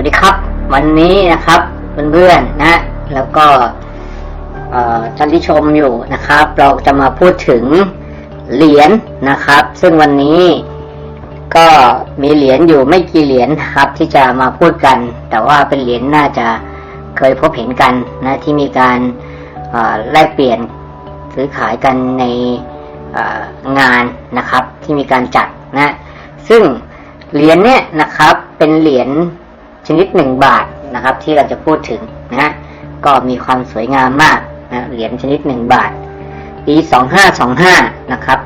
วัสดีครับ วันนี้นะครับเพื่อนๆนะ แล้วก็ท่านที่ชมอยู่นะครับ เราจะมาพูดถึงเหรียญนะครับ ซึ่งวันนี้ก็มีเหรียญอยู่ไม่กี่เหรียญครับ ที่จะมาพูดกัน แต่ว่าเป็นเหรียญน่าจะเคยพบเห็นกันนะที่มีการแลกเปลี่ยนซื้อขายกันในงานนะครับ ที่มีการจัดนะ ซึ่งเหรียญเนี่ยนะครับเป็นเหรียญ ชนิดหนึ่งบาทนะครับ ที่เราจะพูดถึงนะก็มีความสวยงามมากนะเหรียญชนิดหนึ่งบาท ปีสองห้าสองห้านะครับ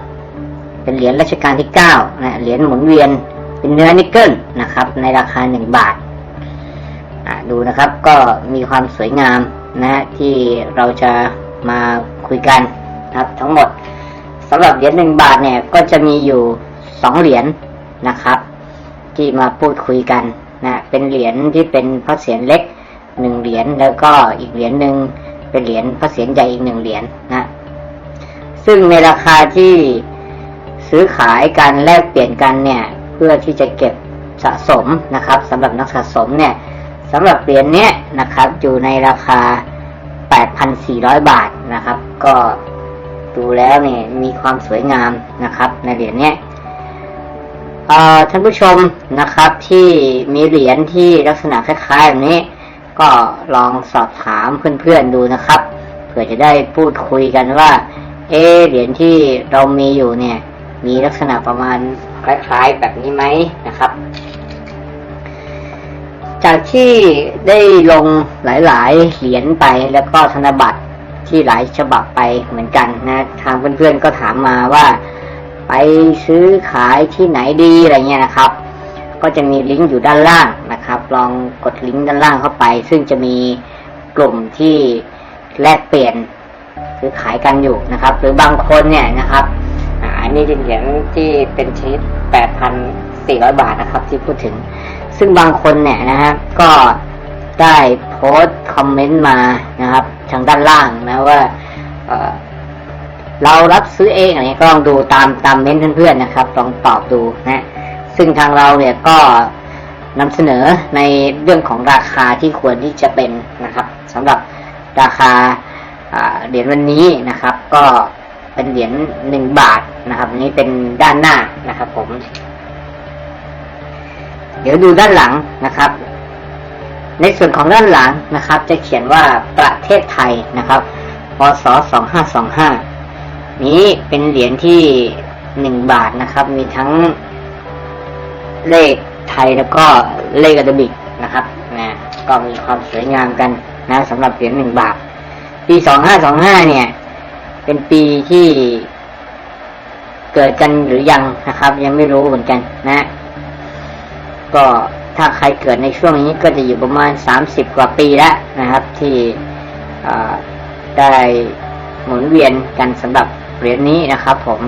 เป็นเหรียญรัชกาลที่เก้านะเหรียญหมุนเวียนเป็นเนื้อนิกเกิลนะครับ ในราคาหนึ่งบาทดูนะครับก็มีความสวยงามนะฮะที่เราจะมาคุยกันนะครับ ทั้งหมดสำหรับเหรียญหนึ่งบาทเนี่ยก็จะมีอยู่สองเหรียญนะครับ ที่มาพูดคุยกัน นะเป็นเหรียญที่เป็นพระเศียรเล็กหนึ่งเหรียญแล้วก็อีกเหรียญหนึ่งเป็นเหรียญพระเศียรใหญ่อีกหนึ่งเหรียญนะซึ่งในราคาที่ซื้อขายกันแลกเปลี่ยนกันเนี่ย เพื่อที่จะเก็บสะสมนะครับสำหรับนักสะสมเนี่ยสำหรับเหรียญเนี้ยนะครับ อยู่ในราคา 8,400 บาทนะครับ ก็ดูแล้วเนี่ยมีความสวยงามนะครับ ในเหรียญเนี้ย ท่านผู้ชมนะครับที่มีเหรียญที่ลักษณะคล้ายๆแบบนี้ ก็ลองสอบถามเพื่อนๆดูนะครับเผื่อจะได้พูดคุยกันว่า เอเหรียญที่เรามีอยู่เนี่ย มีลักษณะประมาณคล้ายๆแบบนี้ไหมนะครับ จากที่ได้ลงหลายๆเหรียญไปแล้วก็ธนบัตรที่หลายฉบับไปเหมือนกันนะทางเพื่อนๆก็ถามมาว่า ไปซื้อขายที่ไหนดีอะไรเงี้ยนะครับ ก็จะมีลิงก์อยู่ด้านล่างนะครับ ลองกดลิงก์ด้านล่างเข้าไป ซึ่งจะมีกลุ่มที่แลกเปลี่ยนซื้อขายกันอยู่นะครับ หรือบางคนเนี่ยนะครับอันนี้เป็นเหรียญที่เป็นชนิด8,400 บาทนะครับที่พูดถึง ซึ่งบางคนเนี่ยนะฮะก็ได้โพสต์คอมเมนต์มานะครับ ทางด้านล่างนะว่า เรารับซื้อเองอะไรเงี้ยก็ลองดูตามตามเม้นเพื่อนๆนะครับ ลองตอบดูนะซึ่งทางเราเนี่ยก็นำเสนอในเรื่องของราคาที่ควรที่จะเป็นนะครับสำหรับราคาเหรียญวันนี้นะครับ ก็เป็นเหรียญหนึ่งบาทนะครับนนี้เป็นด้านหน้านะครับ ผม เดี๋ยวดูด้านหลังนะครับ ในส่วนของด้านหลังนะครับ จะเขียนว่าประเทศไทยนะครับพศ2525 นี้เป็นเหรียญที่หนึ่งบาทนะครับ มีทั้งเลขไทยแล้วก็เลขอาราบิกนะครับนะก็มีความสวยงามกันนะสำหรับเหรียญหนึ่งบาท ปีสองห้าสองห้าเนี่ย เป็นปีที่เกิดกันหรือยังนะครับ ยังไม่รู้เหมือนกันนะ ก็ถ้าใครเกิดในช่วงนี้ก็จะอยู่ประมาณสามสิบกว่าปีแล้วนะครับ ที่ได้หมุนเวียนกันสำหรับ เหรียญนี้นะครับ ผม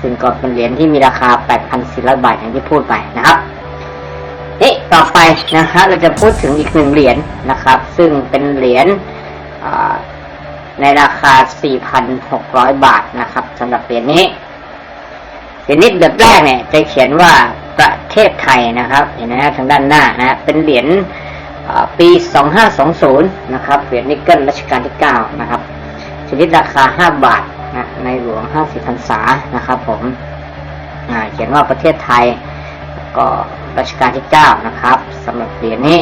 ซึ่งก็เป็นเหรียญที่มีราคา 8,400 บาทอย่างที่พูดไปนะครับนี่ต่อไปนะครับเราจะพูดถึงอีกหนึ่งเหรียญนะครับ ซึ่งเป็นเหรียญในราคา 4,600 บาทนะครับสำหรับเหรียญนี้เหรียญนี้แบบแรกเนี่ยจะเขียนว่าประเทศไทยนะครับ เห็นไหมฮะทางด้านหน้านะฮะเป็นเหรียญอ่าปี 2520 นะครับเหรียญนิกเกิลรัชกาลที่ 9 นะครับชนิดราคา 5 บาท นะในหลวง 50พรรษานะครับผมเขียนว่าประเทศไทย ก็รัชกาลที่ 9 นะครับสำหรับเหรียญนี้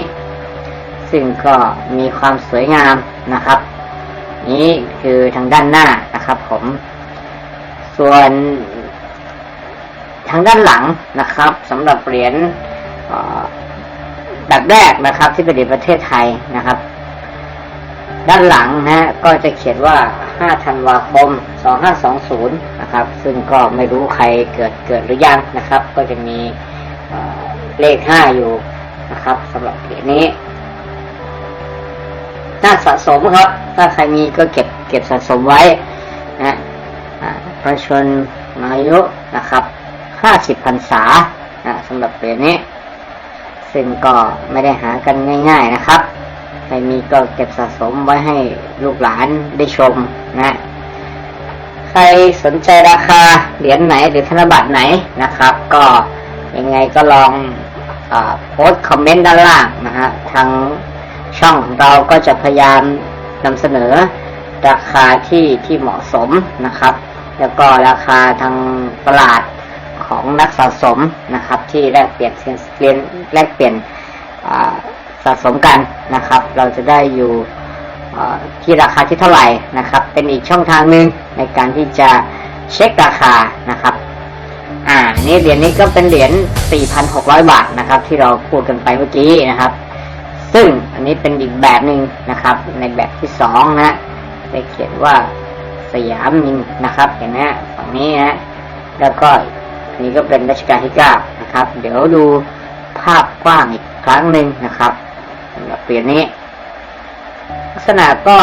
ซึ่งก็มีความสวยงามนะครับ นี้คือทางด้านหน้านะครับผม ส่วนทางด้านหลังนะครับสำหรับเหรียญเอ่อแบแรกนะครับที่เป็นเหรียญประเทศไทยนะครับ ด้านหลังนะฮะก็จะเขียนว่า 5 ธันวาคม 2520 นะครับ ซึ่งก็ไม่รู้ใครเกิดเกิดหรือยังนะครับ ก็จะมีเลข 5 อยู่นะครับสำหรับเหรียญนี้ น่าสะสมครับ ถ้าใครมีก็เก็บเก็บสะสมไว้นะประชาชนอายุนะครับ 50พรรษานะสำหรับเหรียญนี้ ซึ่งก็ไม่ได้หากันง่าย ๆนะครับ ใครมีก็เก็บสะสมไว้ให้ลูกหลานได้ชมนะ ใครสนใจราคาเหรียญไหนหรือธนบัตรไหนนะครับ ก็ยังไงก็ลองอโพสต์คอมเมนต์ด้านล่างนะฮะทางช่องของเราก็จะพยายามนำเสนอราคาที่ที่เหมาะสมนะครับ แล้วก็ราคาทางตลาดของนักสะสมนะครับ ที่แลกเปลี่ยนเรียนแลกเปลี่ยน สะสมกันนะครับ เราจะได้อยู่ที่ราคาที่เท่าไหร่นะครับ เป็นอีกช่องทางหนึ่งในการที่จะเช็คราคานะครับ อ่า นี่เหรียญนี้ก็เป็นเหรียญ 4,600 บาทนะครับ ที่เราพูดกันไปเมื่อกี้นะครับ ซึ่งอันนี้เป็นอีกแบบหนึ่งนะครับ ในแบบที่สองนะได้เขียนว่าสยามมินนะครับ เห็นไหมฝั่งนี้นะแล้วก็อันนี้ก็เป็นรัชกาลที่เก้านะครับ เดี๋ยวดูภาพกว้างอีกครั้งหนึ่งนะครับ เหรียญนี้ ลักษณะก็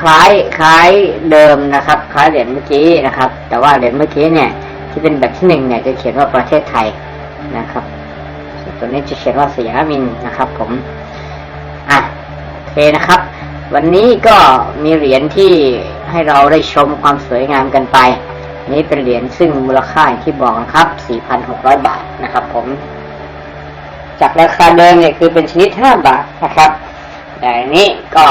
คล้ายคล้ายเดิมนะครับ คล้ายเหรียญเมื่อกี้นะครับ แต่ว่าเหรียญเมื่อกี้เนี่ย ที่เป็นแบบที่หนึ่งเนี่ยจะเขียนว่าประเทศไทยนะครับส่วนตัวนี้จะเขียนว่าสยามินนะครับ ผมอะโอเคนะครับ วันนี้ก็มีเหรียญที่ให้เราได้ชมความสวยงามกันไป นี้เป็นเหรียญซึ่งมูลค่าที่บอกนะครับ 4,600 บาทนะครับ ผม จากราคาเดิมเนี่ยคือเป็นชนิด 5 บาทนะครับ แต่อันนี้ก็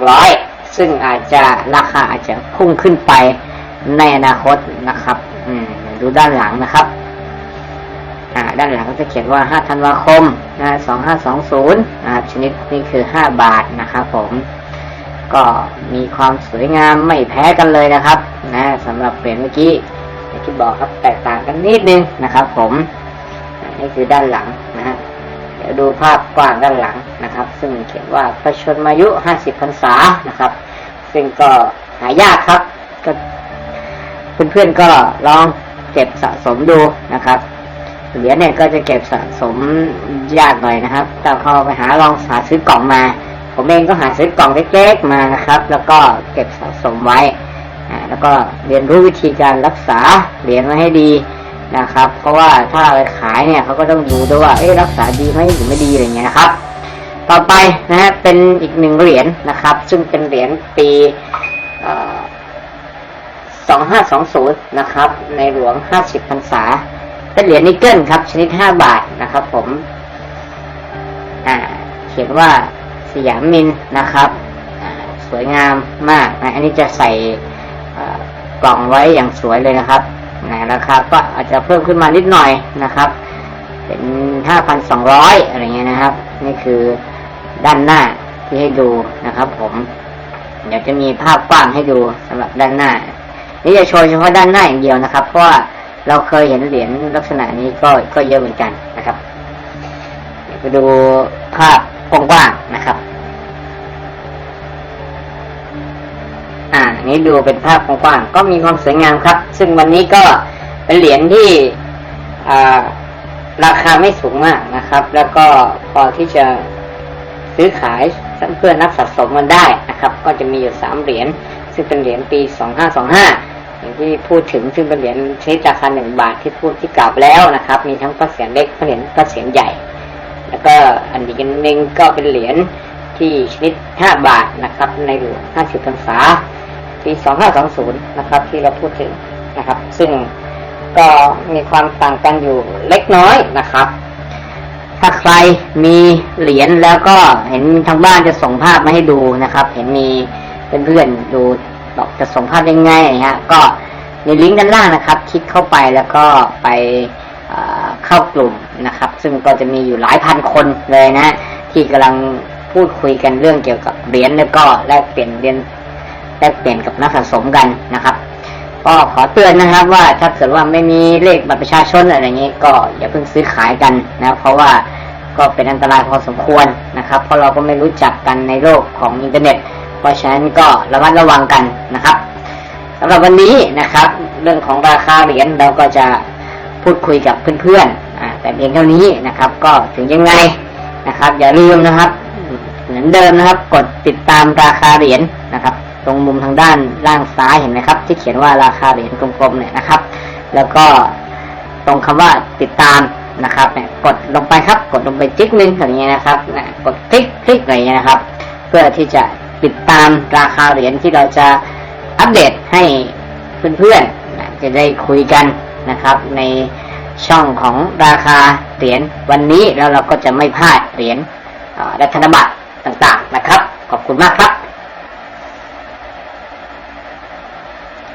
4,600 ซึ่งอาจจะราคาอาจจะพุ่งขึ้นไปในอนาคตนะครับดูด้านหลังนะครับด้านหลังก็จะเขียนว่า 5 ธันวาคมนะ2520นะครับชนิดนี้คือ 5 บาทนะครับผม ก็มีความสวยงามไม่แพ้กันเลยนะครับนะสำหรับเหรียญเมื่อกี้ที่บอกครับแตกต่างกันนิดนึงนะครับผม นี่คือด้านหลัง ดูภาพกว้างด้านหลังนะครับ ซึ่งเขียนว่าพระชนมายุ 50พรรษานะครับ ซึ่งก็หายากครับ ก็เพื่อนๆก็ลองเก็บสะสมดูนะครับเหรียญเนี่ยก็จะเก็บสะสมยากหน่อยนะครับแต่พอไปหาลองหาซื้อกล่องมา ผมเองก็หาซื้อกล่องเล็กๆมานะครับ แล้วก็เก็บสะสมไว้ แล้วก็เรียนรู้วิธีการรักษาเหรียญไว้ให้ดี นะครับ เพราะว่าถ้าไปขายเนี่ยเขาก็ต้องดูด้วยว่าเอ๊ะรักษาดีไหมหรือไม่ดีอะไรเงี้ยนะครับ ต่อไปนะฮะเป็นอีกหนึ่งเหรียญนะครับ ซึ่งเป็นเหรียญปีสองห้าสองศูนย์นะครับ ในหลวงห้าสิบพรรษา เป็นเหรียญนิกเกิลครับ ชนิดห้าบาทนะครับ ผมอ่าเขียนว่าสยามมินนะครับสวยงามมากนะอันนี้จะใส่กล่องไว้อย่างสวยเลยนะครับ นะราคาก็อาจจะเพิ่มขึ้นมานิดหน่อยนะครับ เป็นห้าพันสองร้อยอะไรเงี้ยนะครับ นี่คือด้านหน้าที่ให้ดูนะครับผม เดี๋ยวจะมีภาพกว้างให้ดูสำหรับด้านหน้า นี่จะโชว์เฉพาะด้านหน้าอย่างเดียวนะครับ เพราะว่าเราเคยเห็นเหรียญลักษณะนี้ก็ก็เยอะเหมือนกันนะครับไปดูภาพกว้างๆนะครับ นี่ดูเป็นภาพกว้างๆก็มีความสวยงามครับ ซึ่งวันนี้ก็เป็นเหรียญที่ราคาไม่สูงมากนะครับ แล้วก็พอที่จะซื้อขายเพื่อนักสะสมมันได้นะครับ ก็จะมีอยู่สามเหรียญซึ่งเป็นเหรียญปี2525อย่างที่พูดถึงซึ่งเป็นเหรียญชนิดราคาหนึ่งบาทที่พูดที่กล่าวแล้วนะครับ มีทั้งพระเศียรเล็กพระเหรียญพระเศียรใหญ่ แล้วก็อันอีกันหนึ่งก็เป็นเหรียญที่ชนิด 5 บาทนะครับ ในหลวง50พรรษา ปี2520นะครับ ที่เราพูดถึงนะครับ ซึ่งก็มีความต่างกันอยู่เล็กน้อยนะครับ ถ้าใครมีเหรียญแล้วก็เห็นทางบ้านจะส่งภาพมาให้ดูนะครับ เห็นมีเพื่อนๆดูบอกจะส่งภาพยังไงฮะก็ในลิงก์ด้านล่างนะครับ คลิกเข้าไปแล้วก็ไปเอ่อเข้ากลุ่มนะครับ ซึ่งก็จะมีอยู่หลายพันคนเลยนะ ที่กำลังพูดคุยกันเรื่องเกี่ยวกับเหรียญแล้วก็แลกเปลี่ยนเหรียญ แลกเปลี่ยนกับนักสะสมกันนะครับ ก็ขอเตือนนะครับว่าถ้าเกิดว่าไม่มีเลขบัตรประชาชนอะไรอย่างนี้ก็อย่าเพิ่งซื้อขายกันนะเพราะว่าก็เป็นอันตรายพอสมควรนะครับ เพราะเราก็ไม่รู้จักกันในโลกของอินเทอร์เน็ต เพราะฉะนั้นก็ระมัดระวังกันนะครับสำหรับวันนี้นะครับ เรื่องของราคาเหรียญเราก็จะพูดคุยกับเพื่อนๆแต่เพียงเท่านี้นะครับ ก็ถึงยังไงนะครับ อย่าลืมนะครับ เหมือนเดิมนะครับ กดติดตามราคาเหรียญ รับตรงมุมทางด้านล่างซ้ายเห็นไหมครับ ที่เขียนว่าราคาเหรียญกลมๆเนี่ยนะครับ แล้วก็ตรงคำว่าติดตามนะครับเนี่ยกดลงไปครับกดลงไปจิ๊กนึงอย่างเงี้ยนะครับนะกดคลิกคลิกอะไรเงี้ยนะครับ เพื่อที่จะติดตามราคาเหรียญที่เราจะอัปเดตให้เพื่อนๆนะจะได้คุยกันนะครับ ในช่องของราคาเหรียญวันนี้แล้วเราก็จะไม่พลาดเหรียญอ่าและธนบัตรต่างๆนะครับ ขอบคุณมากครับ